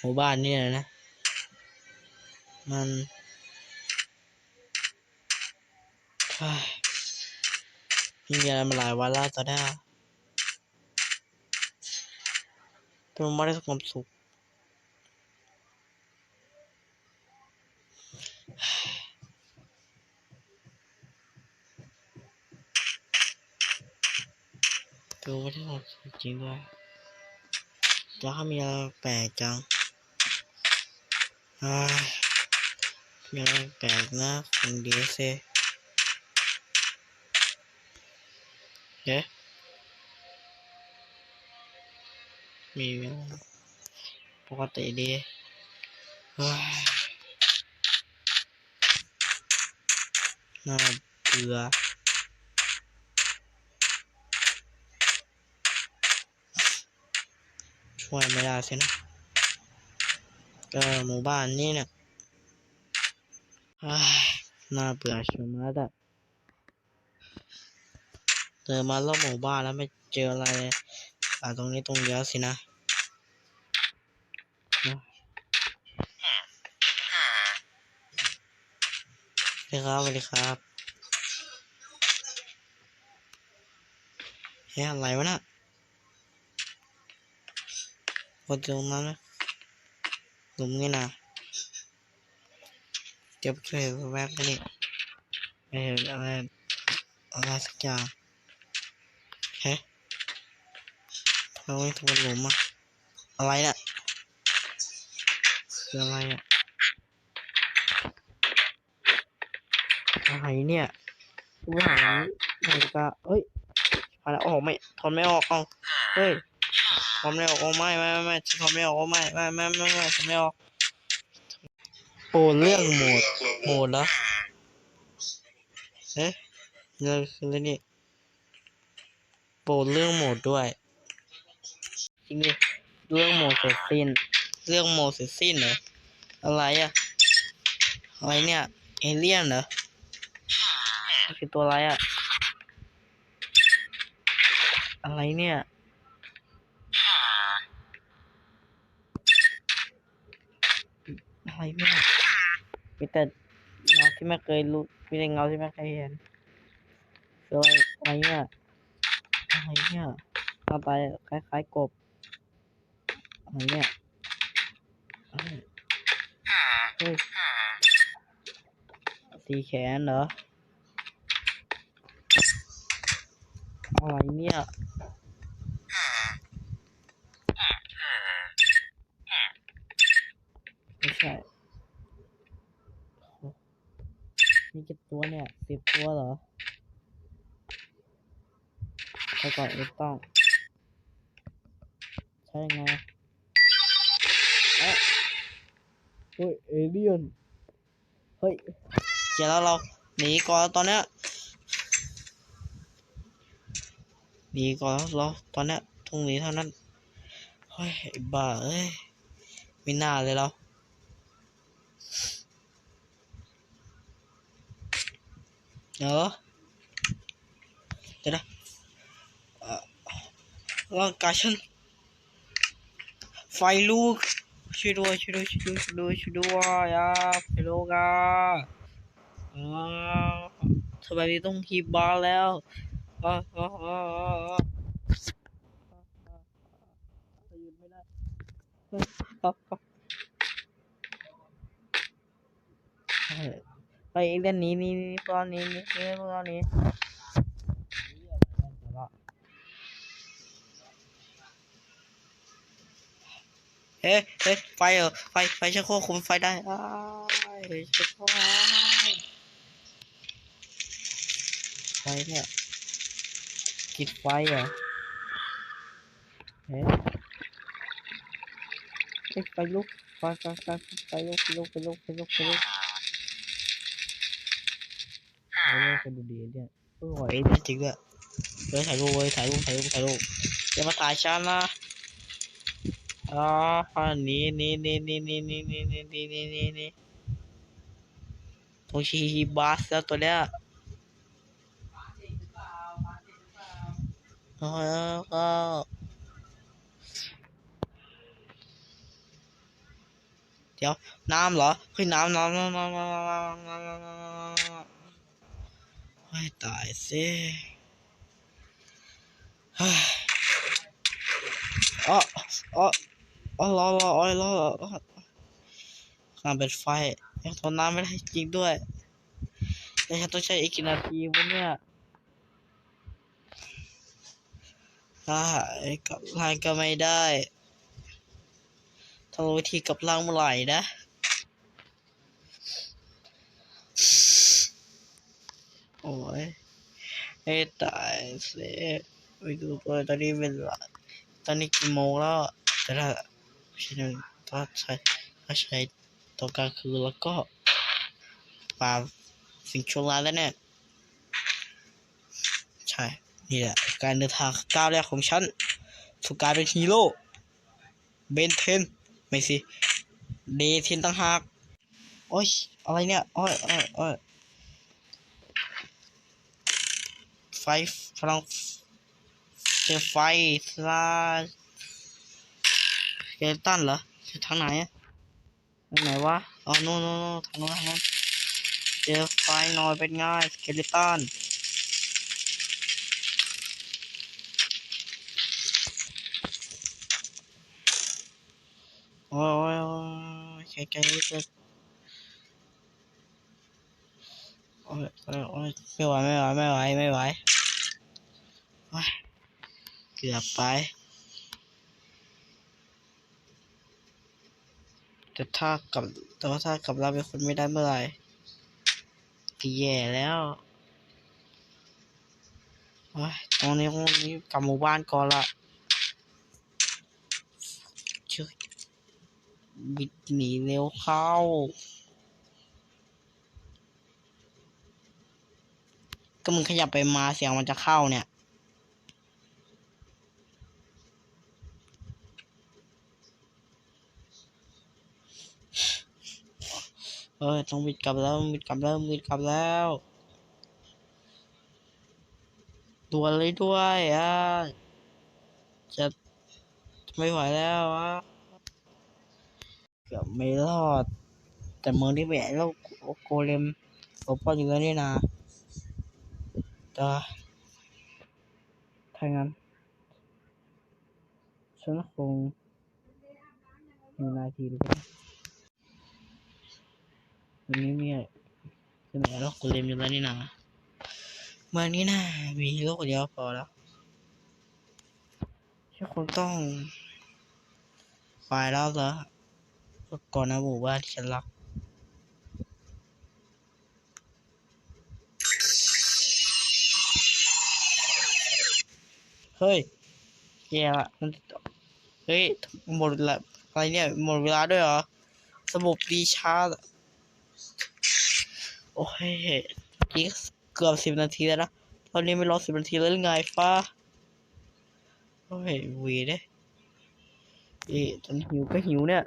หมู่บ้านเนี่ยนะ มันเฮ้ยไม่มีอะไรมาหลายวันแล้วตอนนี้ยแต่มันไม่ได้ความสุขดูไม่ได้ความสุขจริงด้วย cháu mưa về cháu à, mưa về nó không đĩa xe. Yeah. mình bỏ tay đi à, nó vừa ช่วยไม่ได้สินะก็หมู่บ้านนี้เนี่ยอ้ยน่าเบื่อชะมัดอะเดินมารอบหมู่บ้านแล้วไม่เจออะไรอ่าตรงนี้ตรงเดียวสินะสวัสดีครับสวัสดีครับเฮ้ยอะไรวะน่ะ กดตรงนั้นนะหลุมนี่นะเก็บช่วยแวบไปนี่ไม่เห็นอะไรอะไรสักอย่างเฮ้ทำไมถึงเป็นหลุมอะอะไรเนี่ยคืออะไรอะอะไรเนี่ยผู้หานาฬิกาเอ้ยอะไรออกไม่ทนไม่ออกเอาเฮ้ย ทำไม่ออกโอ้ไม่ไม่ไม่ไม่ฉันทำไม่ออกโอ้ไม่ไม่ไม่ไม่ไม่ฉันไม่ออกโอ้เรื่องโหมดโหมดเหรอเอ๊ะเรื่องคืออะไรนี่โปรดเรื่องโหมดด้วยจริงดิเรื่องโหมดเสร็จสิ้น เรื่องโหมดเสร็จสิ้นเหรออะไรอะอะไรเนี่ยเอเลี่ยนเหรอมันคือตัวอะไรอะอะไรเนี่ย อะไรเนี่ยมีแต่เงาที่ไม่เคยรู้มีแต่เงาที่ไม่เคยเห็นคืออะไรอะไรเนี่ยอะไรเนี่ยหน้าตาคล้ายๆกบอะไรเนี่ยเฮ้ยเฮ้ยตีแขนเหรออะไรเนี่ยไม่ ใช่มีกี่ตัวเนี่ยสิบตัวเหรอไปก่อนไม่ต้อง ใช่ไงเอ๊ะเฮ้ยเอเลียนเฮ้ยเจอแล้วเราหนีก่อนตอนเนี้ยหนีก่อนเราตอนเนี้ยต้องนี้เท่านั้นเฮ้ยบ้าเอ้ยไม่น่าเลยเรา เออเดี๋ยวนะเออร่างกายฉันไฟลุกช่วยด้วยช่วยด้วยช่วยด้วยช่วยด้วยช่วยด้วยอะไฟลุกอะอ่าทำไมต้องฮีบบาร์แล้วอ่าอ่าอ่าอ่าอ่าหยุดไม่ได้เอะอะเฮ้ยเล่นนี้นี่นี่พวกนี้นี่นี่พวกนี้เฮ้ยเฮ้ยไฟเหรอไฟไฟชักโครกคุมไฟได้อ้ายชักโครกไฟเนี่ยกิดไฟเหรอเฮ้เฮ้ยไฟลุกไฟไฟไฟไฟลุกไฟลุกไฟลุกไฟลุกไฟลุก ไฟลุกคนดูดีเนี่ยโอ้ยเอเลี่ยนจริงด้วยเฮ้ยถ่ายรูปเว้ยถ่ายรูปถ่ายรูปถ่ายรูปอย่ามาถ่ายฉันนะอ๋อหนี่นี่นี่นี่นี่นี่นี่นี่นี่นี่นี่นี่โอชิฮิบาสแล้วตัวเนี้ยโอ้ยก็เดี๋ยวน้ำเหรอเฮ้ยน้ำน้ำน้ำน้ำน้ำน้ำน้ำน้ำน้ำน้ำ ให้ตายสิเฮ้ยอ๋ออ๋ออ๋อรอรออ๋อรอรอข้างเป็นไฟยังทนน้ำไม่ได้จริงด้วยแต่ฉันต้องใช้อีกกี่นาทีวะเนี่ยอ่ากลับร่างก็ไม่ได้ต้องรู้วิธีกับร่างเมื่อไหร่นะ โอ้ยให้ตายสิไปดูตัวตอนนี้เป็นเวลาตอนนี้กี่โมงแล้วแต่ถ้าใช่ถ้าใช้ถ้าใช้ตอนกลางคืนแล้วก็ปาสิ่งชั่วร้ายแล้วเนี่ยใช่นี่แหละการเดินทางก้าวแรกของฉันสู่การเป็นฮีโร่เบนเทนไม่สิเดเทนตั้งหากโอ้ยอะไรเนี่ยโอ้ยโอ้ยโอ้ย ไฟพลังเจอไฟสลาเกตันเหรอทางไหนอะทางไหนวะอ๋อโน่นโน่นโน่นทางโน้นทางโน้นเจอไฟนอยเป็นง่ายสเกลิตันโอ้ยโอ้ยโอ้ยแค่แค่นี้ก็โอ้ยโอ้ยโอ้ย ไม่ไหวไม่ไหวไม่ไหวไม่ไหวเกือบไป แต่ถ้ากับแต่ว่าถ้ากับเราเป็นคนไม่ได้เมื่อไหร่ก็แย่แล้วโอ้ตรงนี้ตรงนี้กลับหมู่บ้านก่อนละชื่อบิดหนีเร็วเข้า ก็มึงขยับไปมาเสียงมันจะเข้าเนี่ย เอ้ยต้องบิดกลับแล้วบิดกลับแล้วบิดกลับแล้วด่วนเลยด้วยอะจะไม่ไหวแล้วอะเกือบไม่รอด แต่เมืองที่แหวกแล้วโกเลมปกป้องอยู่แล้วนี่นา แต่ถ้างั้น ฉันคงมีนาทีหรือเปล่าวันนี้มีคือไหนโลกกูเล่มอยู่แล้วนี่นะเมื่อนี้นะมีโลกเดียวพอแล้วที่คงต้องไปแล้วเหรอก่อนนะหมู่บ้านที่ฉันรัก เฮ้ยแย่ละมันเฮ้ยหมดละอะไรเนี่ยหมดเวลาด้วยเหรอระบบรีชาร์จโอ้ยกี่เกือบสิบนาทีแล้วนะตอนนี้ไม่รอสิบนาทีแล้วไงฟ้าโอ้ยวีเด้เอ๊ะจนหิวก็หิวเนี่ย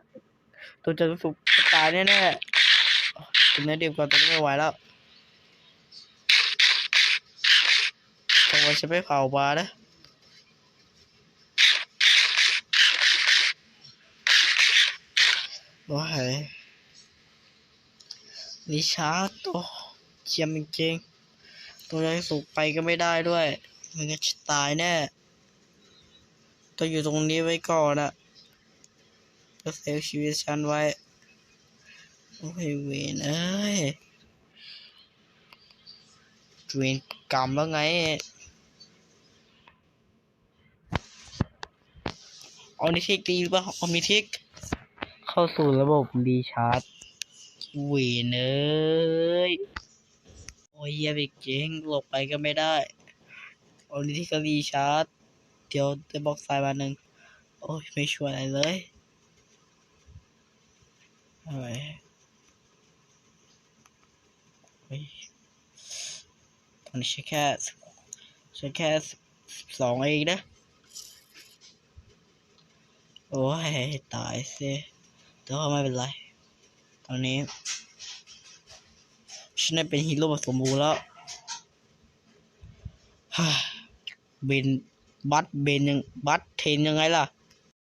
ตัวจะสุกตายแน่ๆกินเนื้อดิบก่อนตอนนี้ไม่ไหวแล้วแต่ว่าจะไม่เผาบาร์นะ โอ้ยนิชาร์ดโอ้เจียมจริงๆตัวจะสุกไปก็ไม่ได้ด้วย มันก็จะตายแน่ต้องอยู่ตรงนี้ไว้ก่อนอะเพื่อเซฟชีวิตฉันไว้ โอ้ยเวนเอ้ยเวนกรรมแล้วไงเอานิทิกดีหรือเปล่าเอานิทิก เข้าสู่ระบบรีชาร์จเวนเอ้ยโอ้ยเหี้ยไปเก่งหลบไปก็ไม่ได้เอานิทิกก็รีชาร์จ เดี๋ยวจะบล็อกสายมาหนึ่งโอ้ยไม่ช่วยอะไรเลยโอ้ยเฮ้ยตอนนี้ใช้แค่ใช้แค่สองเองนะ โอ้ย ตายสิ แต่ว่าไม่เป็นไร ตอนนี้ฉันได้เป็นฮีโร่แบบสมบูรณ์แล้วฮ่าเบนบัตเบนยังบัตเทนยังไงล่ะ